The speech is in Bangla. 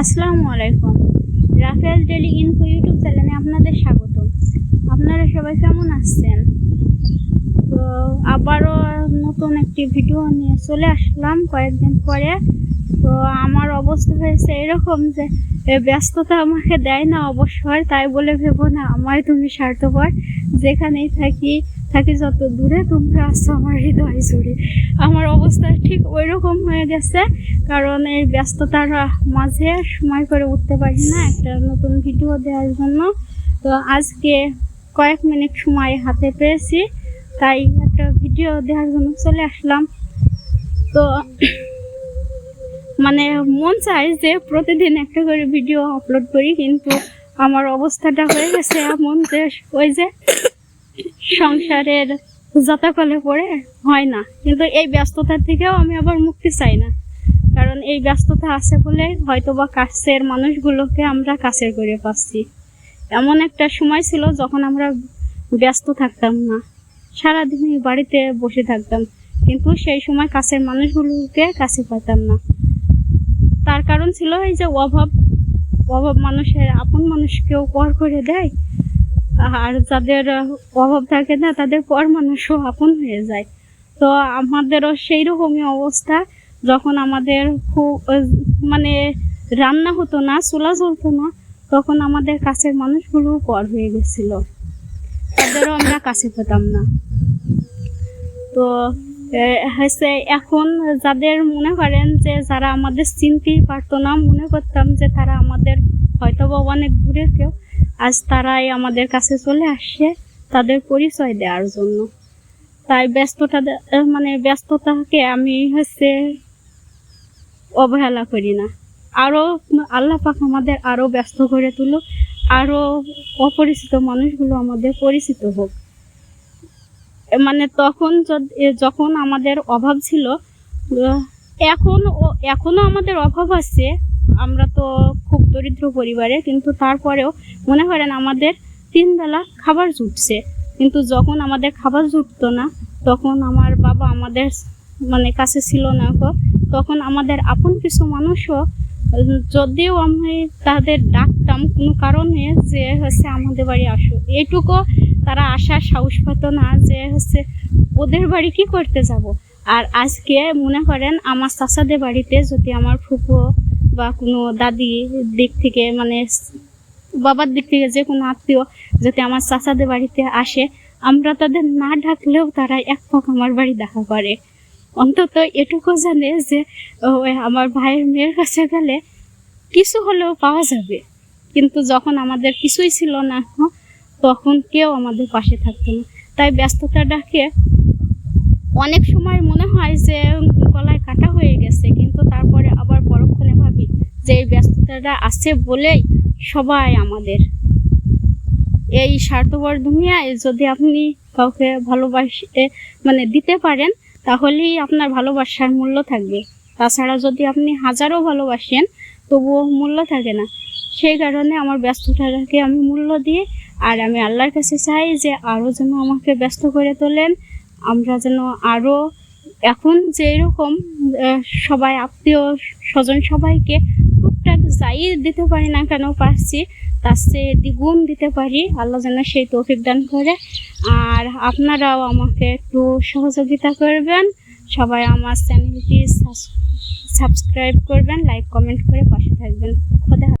আসসালামু আলাইকুম। রাফেল ডেলি ইনফো ইউটিউব চ্যানেলে আপনাদের স্বাগত আপনারা সবাই কেমন আছেন? তো আবারও নতুন একটি ভিডিও নিয়ে চলে আসলাম কয়েকদিন পরে। তো আমার অবস্থা হয়েছে এরকম যে ব্যস্ততা আমাকে দেয় না অবশ্যই, তাই বলে ভেবো না, আমায় তুমি স্বার্থপর। যেখানেই থাকি থাকি যত দূরে তোমরা আসছো আমার হৃদয় জুড়ে। আমার অবস্থা ঠিক ওই রকম হয়ে গেছে, কারণ এই ব্যস্ততার মাঝে সময় করে উঠতে পারি না একটা নতুন ভিডিও দেওয়ার জন্য। তো আজকে কয়েক মিনিট সময় হাতে পেয়েছি, তাই একটা ভিডিও দেওয়ার জন্য চলে আসলাম। তো মানে মন চায় যে প্রতিদিন একটা করে ভিডিও আপলোড করি, কিন্তু আমার অবস্থাটা হয়ে গেছে এমন যে ওই যে সংসারের যাতাকলে পড়ে হয় না। কিন্তু এই ব্যস্ততার থেকেও আমি আবার মুক্তি চাই না। কারণ এই ব্যস্ততা আছে বলে হয়তো বা কাছের মানুষগুলোকে আমরা কাছের করে পাচ্ছি। এমন একটা সময় ছিল যখন আমরা ব্যস্ত থাকতাম না। সারাদিনই বাড়িতে বসে থাকতাম। কিন্তু সেই সময় কাছের মানুষগুলোকে কাছে পেতাম না। তার কারণ ছিল এই যে অভাব। অভাব মানুষের আপন মানুষকেও পর করে দেয়। আর যাদের অভাব থাকে না, তাদের পর মানুষও আপন হয়ে যায়। তো আমাদেরও সেই রকমই অবস্থা। যখন আমাদের খুব মানে রান্না হতো না, চুলা জ্বলতো না, তখন আমাদের কাছের মানুষগুলো পর হয়ে গেছিল। তাদেরও আমরা কাছে পেতাম না। তো হচ্ছে এখন যাদের মনে করেন যে, যারা আমাদের চিনতেই পারতো না, মনে করতাম যে, তারা আমাদের হয়তো বা অনেক দূরের কেউ আজ তারাই আমাদের কাছে চলে আসছে তাদের পরিচয় দেওয়ার জন্য। তাই ব্যস্ততা মানে ব্যস্ততাকে আমি হচ্ছে অবহেলা করি না। আরও আল্লাহ পাক আমাদের আরও ব্যস্ত করে তুলুক আরও অপরিচিত মানুষগুলো আমাদের পরিচিত হোক। মানে তখন যখন আমাদের অভাব ছিল এখন ও- এখনও আমাদের অভাব আছে, আমরা তো খুব দরিদ্র পরিবারে, কিন্তু তারপরেও মনে করেন আমাদের তিন বেলা খাবার জুটছে। কিন্তু যখন আমাদের খাবার জুটতো না, তখন আমার বাবা আমাদের মানে কাছে ছিল না তখন আমাদের আপন কিছু মানুষও, যদিও আমি তাদের ডাকতাম, কোনো কারণে যে হচ্ছে আমাদের বাড়ি আসো। এইটুকু তারা আসার সাহস পেত না যে হচ্ছে ওদের বাড়ি কি করতে যাব। আর আজকে মনে করেন আমার চাচাদের বাড়িতে যদি আমার ফুপু বা কোনো দাদি দিক থেকে মানে বাবার দিক থেকে যে কোনো আত্মীয় যদি আমার চাচাদের বাড়িতে আসে, আমরা তাদের না ডাকলেও তারা এক পাক আমার বাড়ি দেখা করে। অন্তত এটুকু জানে যে ওই আমার ভাইয়ের মেয়ের কাছে গেলে কিছু হলেও পাওয়া যাবে। কিন্তু যখন আমাদের কিছুই ছিল না, তখন কেউ আমাদের পাশে থাকতো না। তাই ব্যস্ততাটাকে অনেক সময় মনে হয় যে গলায় কাটা হয়ে গেছে, কিন্তু তারপরে আবার পরক্ষণে ভাবি যে এই ব্যস্ততাটা আছে বলেই সবাই আমাদের। এই স্বার্থপর দুনিয়ায় যদি আপনি কাউকে ভালোবাসে মানে দিতে পারেন, তাহলেই আপনার ভালোবাসার মূল্য থাকবে। তাছাড়া যদি আপনি হাজারো ভালোবাসেন, তবুও মূল্য থাকে না। সেই কারণে আমার ব্যস্ততাটাকে আমি মূল্য দিই আর আমি আল্লাহর কাছে চাই যে আরও যেন আমাকে ব্যস্ত করে তোলেন আমরা যেন আরও এখন যে এরকম সবাই আত্মীয় স্বজন সবাইকে টুকটাক যাই দিতে পারি না কেন পারছি, তার চেয়ে দ্বিগুণ দিতে পারি, আল্লাহ যেন সেই তৌফিক দান করে। আর আপনারাও আমাকে একটু সহযোগিতা করবেন, সবাই আমার চ্যানেলটি সাবস্ক্রাইব করবেন, লাইক, কমেন্ট করে পাশে থাকবেন।